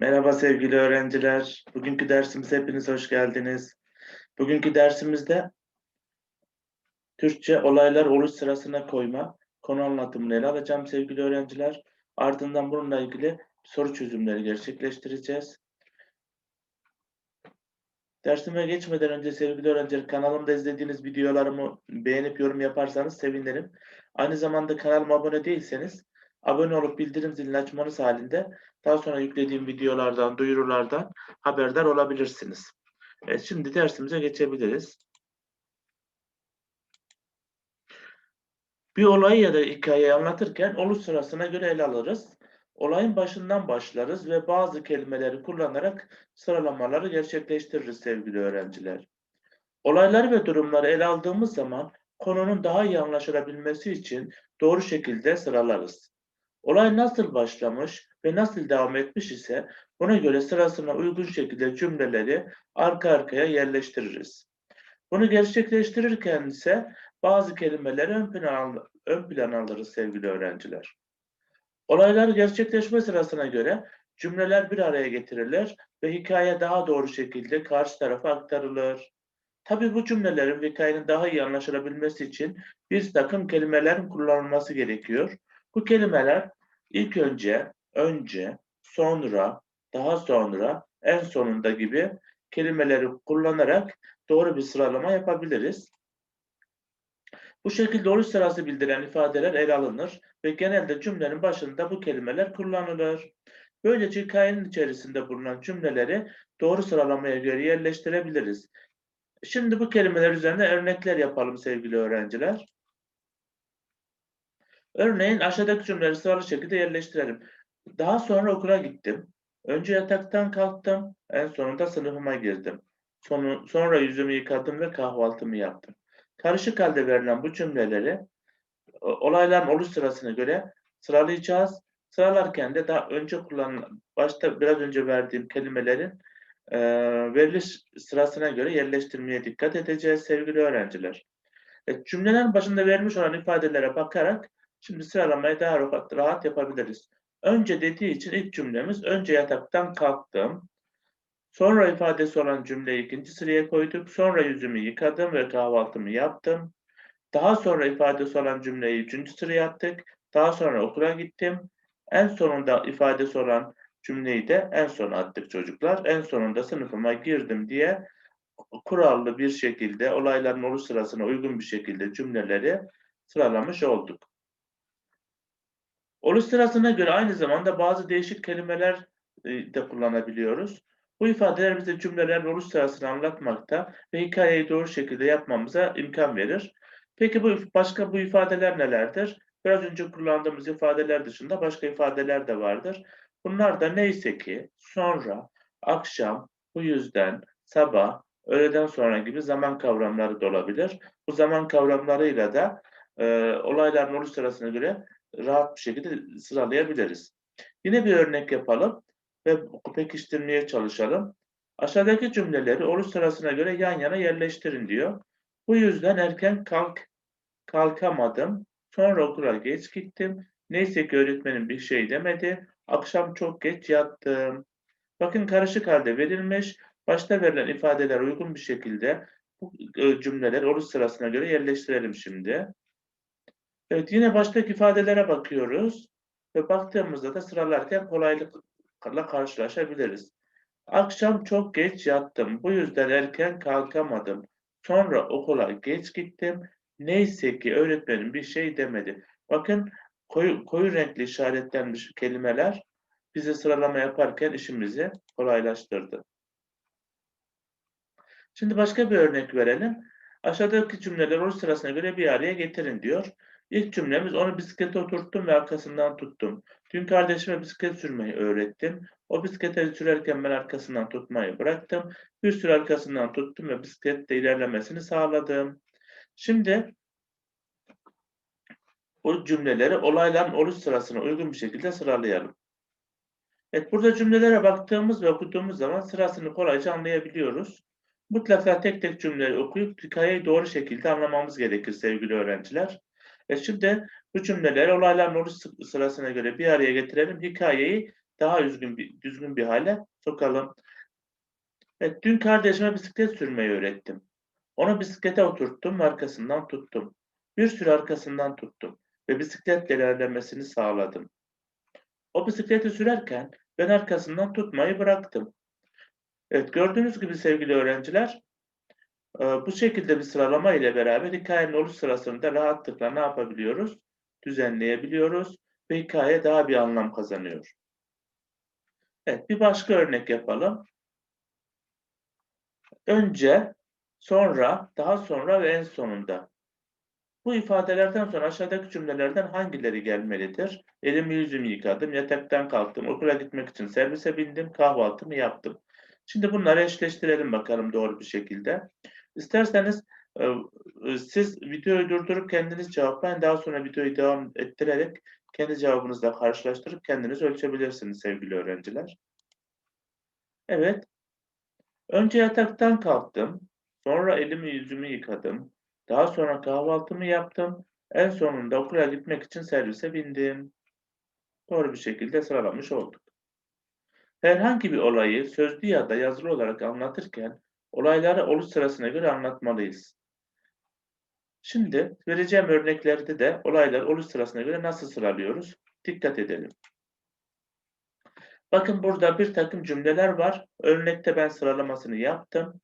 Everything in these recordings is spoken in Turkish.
Merhaba sevgili öğrenciler. Bugünkü dersimize hepiniz hoş geldiniz. Bugünkü dersimizde Türkçe olaylar oluş sırasına koyma konu anlatımını ele alacağım sevgili öğrenciler. Ardından bununla ilgili soru çözümleri gerçekleştireceğiz. Dersime geçmeden önce sevgili öğrenciler kanalımda izlediğiniz videolarımı beğenip yorum yaparsanız sevinirim. Aynı zamanda kanalıma abone değilseniz abone olup bildirim zilini açmanız halinde daha sonra yüklediğim videolardan, duyurulardan haberdar olabilirsiniz. Evet, şimdi dersimize geçebiliriz. Bir olayı ya da hikayeyi anlatırken oluş sırasına göre ele alırız. Olayın başından başlarız ve bazı kelimeleri kullanarak sıralamaları gerçekleştiririz sevgili öğrenciler. Olayları ve durumları ele aldığımız zaman konunun daha iyi anlaşılabilmesi için doğru şekilde sıralarız. Olay nasıl başlamış ve nasıl devam etmiş ise buna göre sırasına uygun şekilde cümleleri arka arkaya yerleştiririz. Bunu gerçekleştirirken ise bazı kelimeleri ön plana, ön plana alırız sevgili öğrenciler. Olaylar gerçekleşme sırasına göre cümleler bir araya getirilir ve hikaye daha doğru şekilde karşı tarafa aktarılır. Tabi bu cümlelerin ve hikayenin daha iyi anlaşılabilmesi için bir takım kelimelerin kullanılması gerekiyor. Bu kelimeler ilk önce, önce, sonra, daha sonra, en sonunda gibi kelimeleri kullanarak doğru bir sıralama yapabiliriz. Bu şekilde oluş sırası bildiren ifadeler ele alınır ve genelde cümlenin başında bu kelimeler kullanılır. Böylece hikayenin içerisinde bulunan cümleleri doğru sıralamaya göre yerleştirebiliriz. Şimdi bu kelimeler üzerine örnekler yapalım sevgili öğrenciler. Örneğin aşağıdaki cümleleri sıralı şekilde yerleştirelim. Daha sonra okula gittim. Önce yataktan kalktım. En sonunda sınıfıma girdim. Sonu, sonra yüzümü yıkadım ve kahvaltımı yaptım. Karışık halde verilen bu cümleleri olayların oluş sırasına göre sıralayacağız. Sıralarken de daha önce kullanılan, başta biraz önce verdiğim kelimelerin e, veriliş sırasına göre yerleştirmeye dikkat edeceğiz sevgili öğrenciler. Evet, cümlelerin başında verilmiş olan ifadelere bakarak Şimdi sıralamayı daha rahat, rahat yapabiliriz. Önce dediği için ilk cümlemiz önce yataktan kalktım. Sonra ifadesi olan cümleyi ikinci sıraya koyduk. Sonra yüzümü yıkadım ve kahvaltımı yaptım. Daha sonra ifadesi olan cümleyi üçüncü sıraya attık. Daha sonra okula gittim. En sonunda ifadesi olan cümleyi de en sona attık çocuklar. En sonunda sınıfıma girdim diye kurallı bir şekilde olayların oluş sırasına uygun bir şekilde cümleleri sıralamış olduk. Oluş sırasına göre aynı zamanda bazı değişik kelimeler e, de kullanabiliyoruz. Bu ifadeler bize cümlelerin oluş sırasını anlatmakta ve hikayeyi doğru şekilde yapmamıza imkan verir. Peki bu başka bu ifadeler nelerdir? Biraz önce kullandığımız ifadeler dışında başka ifadeler de vardır. Bunlar da neyse ki sonra, akşam, bu yüzden, sabah, öğleden sonra gibi zaman kavramları da olabilir. Bu zaman kavramlarıyla da e, olayların oluş sırasına göre rahat bir şekilde sıralayabiliriz. Yine bir örnek yapalım ve pekiştirmeye çalışalım. Aşağıdaki cümleleri oluş sırasına göre yan yana yerleştirin diyor. Bu yüzden erken kalk kalkamadım. Sonra okula geç gittim. Neyse ki öğretmenim bir şey demedi. Akşam çok geç yattım. Bakın karışık halde verilmiş. Başta verilen ifadeler uygun bir şekilde bu e, cümleler oluş sırasına göre yerleştirelim şimdi. Evet yine baştaki ifadelere bakıyoruz ve baktığımızda da sıralarken kolaylıkla karşılaşabiliriz. Akşam çok geç yattım. Bu yüzden erken kalkamadım. Sonra okula geç gittim. Neyse ki öğretmenim bir şey demedi. Bakın koyu, koyu renkli işaretlenmiş kelimeler bize sıralama yaparken işimizi kolaylaştırdı. Şimdi başka bir örnek verelim. Aşağıdaki cümleler oluş sırasına göre bir araya getirin diyor. İlk cümlemiz onu bisiklete oturttum ve arkasından tuttum. Dün kardeşime bisiklet sürmeyi öğrettim. O bisiklete sürerken ben arkasından tutmayı bıraktım. Bir süre arkasından tuttum ve bisiklette ilerlemesini sağladım. Şimdi o cümleleri olayların oluş sırasına uygun bir şekilde sıralayalım. Evet, burada cümlelere baktığımız ve okuduğumuz zaman sırasını kolayca anlayabiliyoruz. Mutlaka tek tek cümleleri okuyup hikayeyi doğru şekilde anlamamız gerekir sevgili öğrenciler. E şimdi bu cümleleri olayların oluş sırasına göre bir araya getirelim. Hikayeyi daha düzgün bir, düzgün bir hale sokalım. Evet, dün kardeşime bisiklet sürmeyi öğrettim. Onu bisiklete oturttum ve arkasından tuttum. Bir süre arkasından tuttum ve bisikletle ilerlemesini sağladım. O bisikleti sürerken ben arkasından tutmayı bıraktım. Evet, gördüğünüz gibi sevgili öğrenciler, bu şekilde bir sıralama ile beraber hikayenin oluş sırasında rahatlıkla ne yapabiliyoruz? Düzenleyebiliyoruz ve hikaye daha bir anlam kazanıyor. Evet, bir başka örnek yapalım. Önce, sonra, daha sonra ve en sonunda. Bu ifadelerden sonra aşağıdaki cümlelerden hangileri gelmelidir? Elimi yüzümü yıkadım, yataktan kalktım, okula gitmek için servise bindim, kahvaltımı yaptım. Şimdi bunları eşleştirelim bakalım doğru bir şekilde. İsterseniz e, e, siz videoyu durdurup kendiniz cevaplayın. Daha sonra videoyu devam ettirerek kendi cevabınızla karşılaştırıp kendiniz ölçebilirsiniz sevgili öğrenciler. Evet. Önce yataktan kalktım. Sonra elimi yüzümü yıkadım. Daha sonra kahvaltımı yaptım. En sonunda okula gitmek için servise bindim. Doğru bir şekilde sıralamış olduk. Herhangi bir olayı sözlü ya da yazılı olarak anlatırken olayları oluş sırasına göre anlatmalıyız. Şimdi vereceğim örneklerde de olaylar oluş sırasına göre nasıl sıralıyoruz? Dikkat edelim. Bakın burada bir takım cümleler var. Örnekte ben sıralamasını yaptım.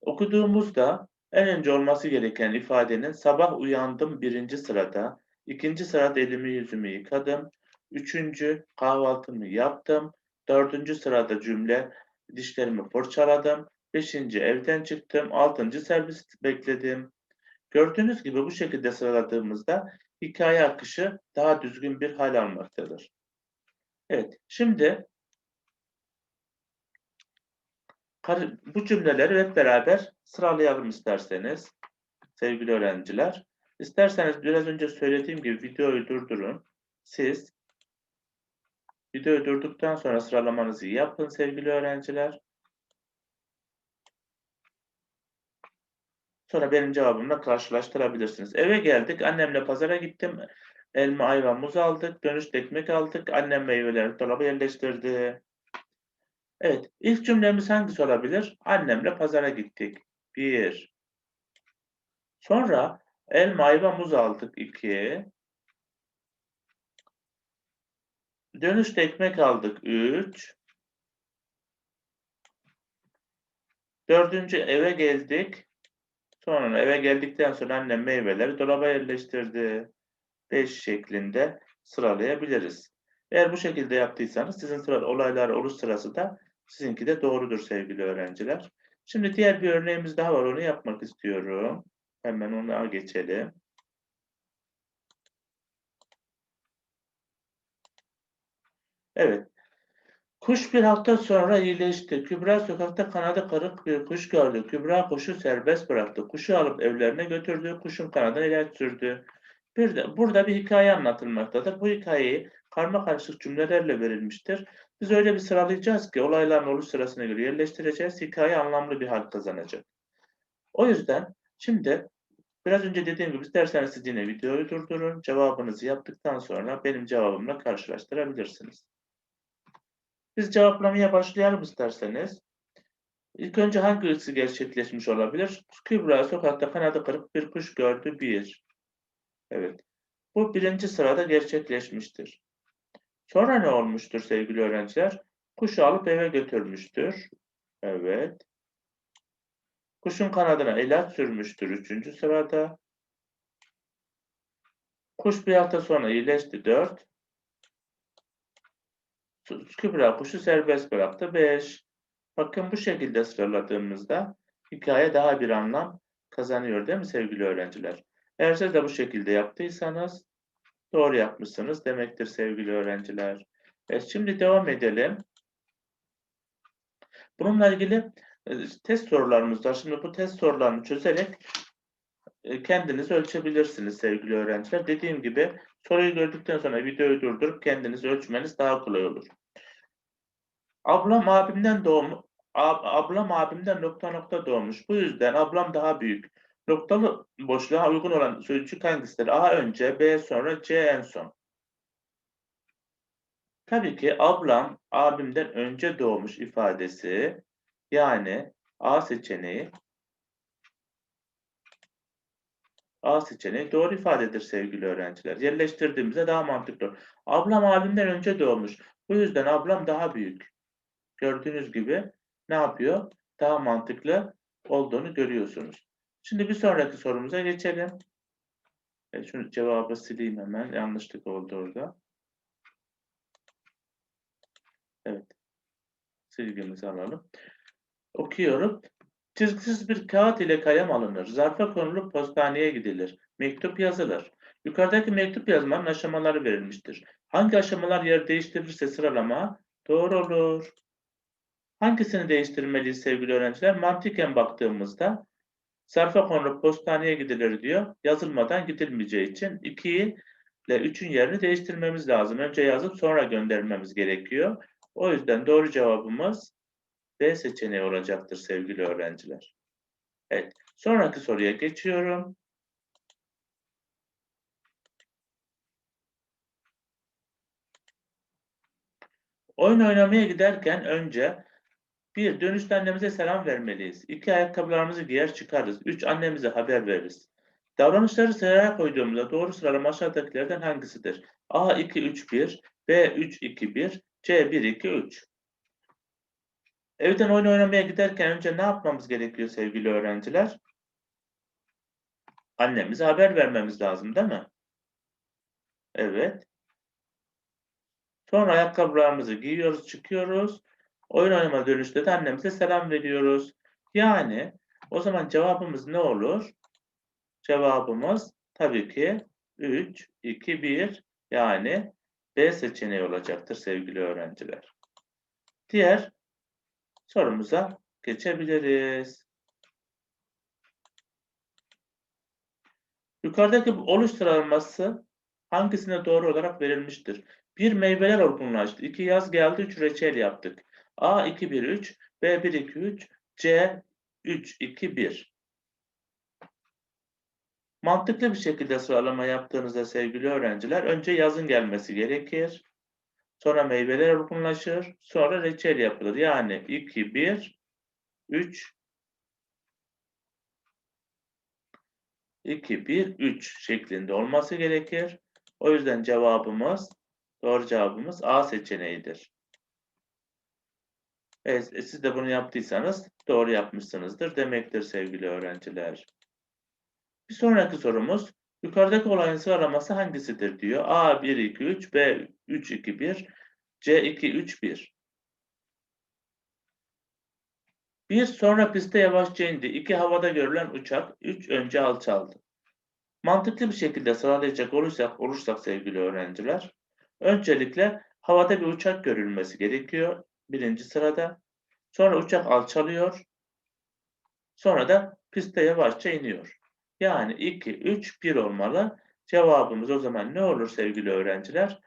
Okuduğumuzda en önce olması gereken ifadenin sabah uyandım birinci sırada, ikinci sırada elimi yüzümü yıkadım, üçüncü kahvaltımı yaptım, dördüncü sırada cümle dişlerimi fırçaladım, beşinci evden çıktım, altıncı servis bekledim. Gördüğünüz gibi bu şekilde sıraladığımızda hikaye akışı daha düzgün bir hal almaktadır. Evet, şimdi bu cümleleri hep beraber sıralayalım isterseniz sevgili öğrenciler. İsterseniz biraz önce söylediğim gibi videoyu durdurun. Siz videoyu durduktan sonra sıralamanızı yapın sevgili öğrenciler. Sonra benim cevabımla karşılaştırabilirsiniz. Eve geldik. Annemle pazara gittim. Elma, ayva, muz aldık. Dönüşte ekmek aldık. Annem meyveleri dolaba yerleştirdi. Evet. ilk cümlemiz hangisi olabilir? Annemle pazara gittik. Bir. Sonra elma, ayva, muz aldık. İki. Dönüşte ekmek aldık. Üç. Dördüncü eve geldik. Sonra eve geldikten sonra annem meyveleri dolaba yerleştirdi. 5 şeklinde sıralayabiliriz. Eğer bu şekilde yaptıysanız sizin sıra, olaylar oluş sırası da sizinki de doğrudur sevgili öğrenciler. Şimdi diğer bir örneğimiz daha var. Onu yapmak istiyorum. Hemen ona geçelim. Evet. Kuş bir hafta sonra iyileşti. Kübra sokakta kanadı kırık bir kuş gördü. Kübra kuşu serbest bıraktı. Kuşu alıp evlerine götürdü. Kuşun kanadına ilaç sürdü. Bir de burada bir hikaye anlatılmaktadır. Bu hikayeyi karma karışık cümlelerle verilmiştir. Biz öyle bir sıralayacağız ki olayların oluş sırasına göre yerleştireceğiz. Hikaye anlamlı bir hal kazanacak. O yüzden şimdi biraz önce dediğim gibi isterseniz siz yine videoyu durdurun. Cevabınızı yaptıktan sonra benim cevabımla karşılaştırabilirsiniz. Biz cevaplamaya başlayalım isterseniz. İlk önce hangisi gerçekleşmiş olabilir? Kübra sokakta kanadı kırık bir kuş gördü. Bir. Evet. Bu birinci sırada gerçekleşmiştir. Sonra ne olmuştur sevgili öğrenciler? Kuşu alıp eve götürmüştür. Evet. Kuşun kanadına ilaç sürmüştür. Üçüncü sırada. Kuş bir hafta sonra iyileşti. Dört. Kübra kuşu serbest bıraktı. Beş. Bakın bu şekilde sıraladığımızda hikaye daha bir anlam kazanıyor değil mi sevgili öğrenciler? Eğer siz de bu şekilde yaptıysanız doğru yapmışsınız demektir sevgili öğrenciler. Evet, şimdi devam edelim. Bununla ilgili e, test sorularımız var. Şimdi bu test sorularını çözerek e, kendiniz ölçebilirsiniz sevgili öğrenciler. Dediğim gibi soruyu gördükten sonra videoyu durdurup kendiniz ölçmeniz daha kolay olur. Ablam abimden doğum ablam abimden nokta nokta doğmuş. Bu yüzden ablam daha büyük. Noktalı boşluğa uygun olan sözcük hangisidir? A önce, B sonra, C en son. Tabii ki ablam abimden önce doğmuş ifadesi yani A seçeneği A seçeneği doğru ifadedir sevgili öğrenciler. Yerleştirdiğimizde daha mantıklı. Ablam abimden önce doğmuş. Bu yüzden ablam daha büyük. Gördüğünüz gibi ne yapıyor? Daha mantıklı olduğunu görüyorsunuz. Şimdi bir sonraki sorumuza geçelim. E, şunu cevabı sileyim hemen. Yanlışlık oldu orada. Evet. Silgimizi alalım. Okuyorum. Çizgisiz bir kağıt ile kalem alınır. Zarfa konulup postaneye gidilir. Mektup yazılır. Yukarıdaki mektup yazmanın aşamaları verilmiştir. Hangi aşamalar yer değiştirirse sıralama doğru olur. Hangisini değiştirmeliyiz sevgili öğrenciler? Mantıken baktığımızda zarfa konulup postaneye gidilir diyor. Yazılmadan gidilmeyeceği için 2'yi ile 3'ün yerini değiştirmemiz lazım. Önce yazıp sonra göndermemiz gerekiyor. O yüzden doğru cevabımız B seçeneği olacaktır sevgili öğrenciler. Evet. Sonraki soruya geçiyorum. Oyun oynamaya giderken önce bir, dönüşte annemize selam vermeliyiz. İki, ayakkabılarımızı giyer çıkarız. Üç, annemize haber veririz. Davranışları sıraya koyduğumuzda doğru sıralama aşağıdakilerden hangisidir? A 2 3 1, B 3 2 1, C 1 2 3. Evden oyun oynamaya giderken önce ne yapmamız gerekiyor sevgili öğrenciler? Annemize haber vermemiz lazım değil mi? Evet. Sonra ayakkabılarımızı giyiyoruz, çıkıyoruz. Oyun oynama dönüşte de annemize selam veriyoruz. Yani o zaman cevabımız ne olur? Cevabımız tabii ki 3, 2, 1 yani B seçeneği olacaktır sevgili öğrenciler. Diğer sorumuza geçebiliriz. Yukarıdaki oluş sıralaması hangisine doğru olarak verilmiştir? Bir meyveler olgunlaştı. İki yaz geldi. Üç reçel yaptık. A 2 1 3, B 1 2 3, C 3 2 1. Mantıklı bir şekilde sıralama yaptığınızda sevgili öğrenciler önce yazın gelmesi gerekir. Sonra meyveler olgunlaşır. Sonra reçel yapılır. Yani 2 1 3 2 1 3 şeklinde olması gerekir. O yüzden cevabımız doğru cevabımız A seçeneğidir. Evet, e, siz de bunu yaptıysanız doğru yapmışsınızdır demektir sevgili öğrenciler. Bir sonraki sorumuz yukarıdaki olayın sıralaması hangisidir diyor. A 1 2 3, B 3 2 1, C 2 3 1. Bir sonra piste yavaşça indi. İki havada görülen uçak. Üç önce alçaldı. Mantıklı bir şekilde sıralayacak olursak, olursak sevgili öğrenciler. Öncelikle havada bir uçak görülmesi gerekiyor birinci sırada. Sonra uçak alçalıyor. Sonra da piste yavaşça iniyor. Yani 2, 3, 1 olmalı. Cevabımız o zaman ne olur sevgili öğrenciler?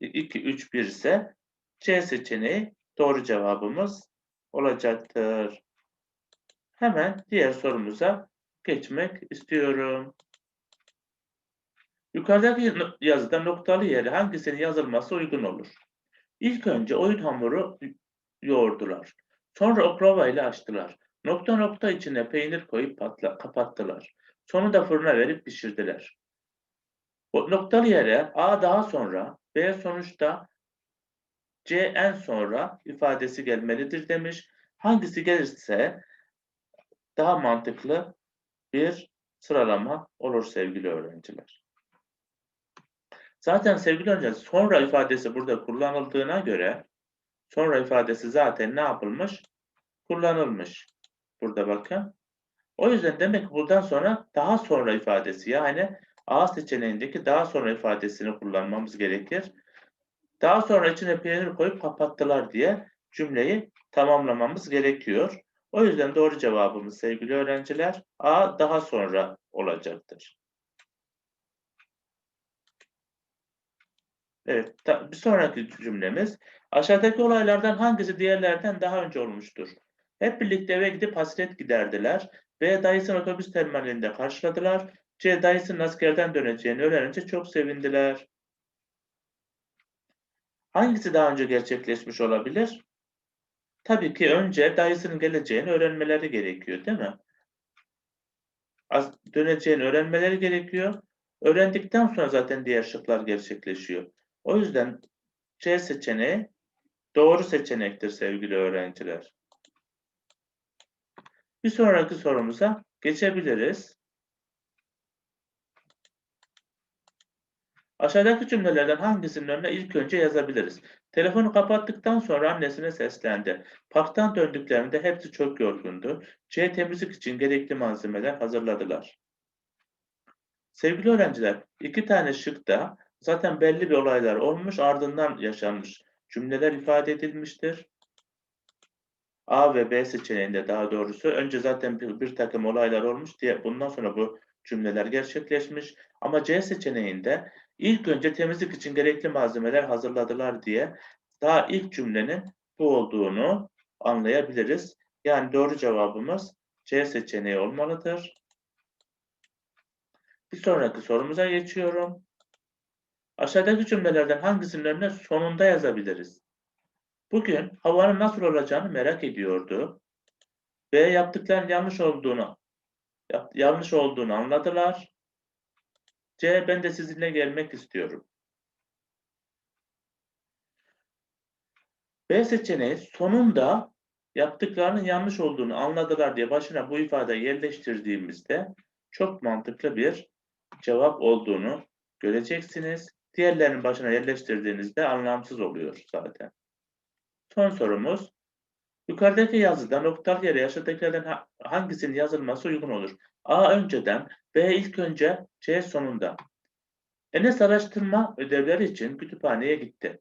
2, 3, 1 ise C seçeneği doğru cevabımız olacaktır. Hemen diğer sorumuza geçmek istiyorum. Yukarıdaki yazıda noktalı yeri hangisinin yazılması uygun olur? İlk önce oyun hamuru yoğurdular. Sonra oklava ile açtılar. Nokta nokta içine peynir koyup patla, kapattılar. Sonra da verip pişirdiler. O noktalı yere A daha sonra, B sonuçta, C en sonra ifadesi gelmelidir demiş. Hangisi gelirse daha mantıklı bir sıralama olur sevgili öğrenciler. Zaten sevgili öğrenciler sonra ifadesi burada kullanıldığına göre sonra ifadesi zaten ne yapılmış? Kullanılmış. Burada bakın. O yüzden demek ki buradan sonra daha sonra ifadesi yani A seçeneğindeki daha sonra ifadesini kullanmamız gerekir. Daha sonra içine peynir koyup kapattılar diye cümleyi tamamlamamız gerekiyor. O yüzden doğru cevabımız sevgili öğrenciler A daha sonra olacaktır. Evet, bir sonraki cümlemiz aşağıdaki olaylardan hangisi diğerlerden daha önce olmuştur? Hep birlikte eve gidip hasret giderdiler. B. Dayısını otobüs terminalinde karşıladılar. C. Dayısının askerden döneceğini öğrenince çok sevindiler. Hangisi daha önce gerçekleşmiş olabilir? Tabii ki önce dayısının geleceğini öğrenmeleri gerekiyor, değil mi? Az, döneceğini öğrenmeleri gerekiyor. Öğrendikten sonra zaten diğer şıklar gerçekleşiyor. O yüzden C seçeneği doğru seçenektir sevgili öğrenciler. Bir sonraki sorumuza geçebiliriz. Aşağıdaki cümlelerden hangisinin önüne ilk önce yazabiliriz? Telefonu kapattıktan sonra annesine seslendi. Parktan döndüklerinde hepsi çok yorgundu. C temizlik için gerekli malzemeler hazırladılar. Sevgili öğrenciler, iki tane şıkta zaten belli bir olaylar olmuş, ardından yaşanmış cümleler ifade edilmiştir. A ve B seçeneğinde daha doğrusu önce zaten bir, bir takım olaylar olmuş diye bundan sonra bu cümleler gerçekleşmiş. Ama C seçeneğinde ilk önce temizlik için gerekli malzemeler hazırladılar diye daha ilk cümlenin bu olduğunu anlayabiliriz. Yani doğru cevabımız C seçeneği olmalıdır. Bir sonraki sorumuza geçiyorum. Aşağıdaki cümlelerden hangisinin sonunda yazabiliriz? Bugün havanın nasıl olacağını merak ediyordu. B yaptıklarının yanlış olduğunu yanlış olduğunu anladılar. C ben de sizinle gelmek istiyorum. B seçeneği sonunda yaptıklarının yanlış olduğunu anladılar diye başına bu ifade yerleştirdiğimizde çok mantıklı bir cevap olduğunu göreceksiniz. Diğerlerinin başına yerleştirdiğinizde anlamsız oluyor zaten. Son sorumuz. Yukarıdaki yazıda noktalı yere aşağıdakilerden hangisinin yazılması uygun olur? A önceden, B ilk önce, C sonunda. Enes araştırma ödevleri için kütüphaneye gitti.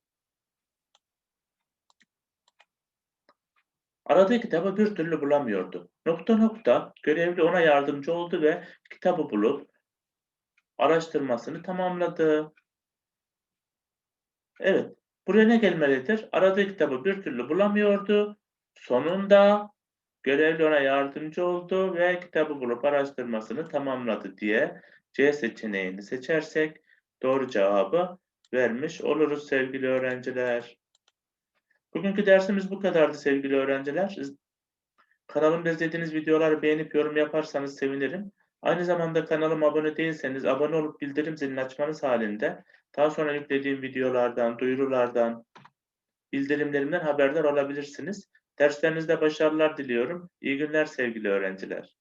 Aradığı kitabı bir türlü bulamıyordu. Nokta nokta görevli ona yardımcı oldu ve kitabı bulup araştırmasını tamamladı. Evet, buraya ne gelmelidir? Aradığı kitabı bir türlü bulamıyordu. Sonunda görevli ona yardımcı oldu ve kitabı bulup araştırmasını tamamladı diye C seçeneğini seçersek doğru cevabı vermiş oluruz sevgili öğrenciler. Bugünkü dersimiz bu kadardı sevgili öğrenciler. Kanalımda izlediğiniz videoları beğenip yorum yaparsanız sevinirim. Aynı zamanda kanalıma abone değilseniz abone olup bildirim zilini açmanız halinde daha sonra yüklediğim videolardan, duyurulardan, bildirimlerimden haberdar olabilirsiniz. Derslerinizde başarılar diliyorum. İyi günler sevgili öğrenciler.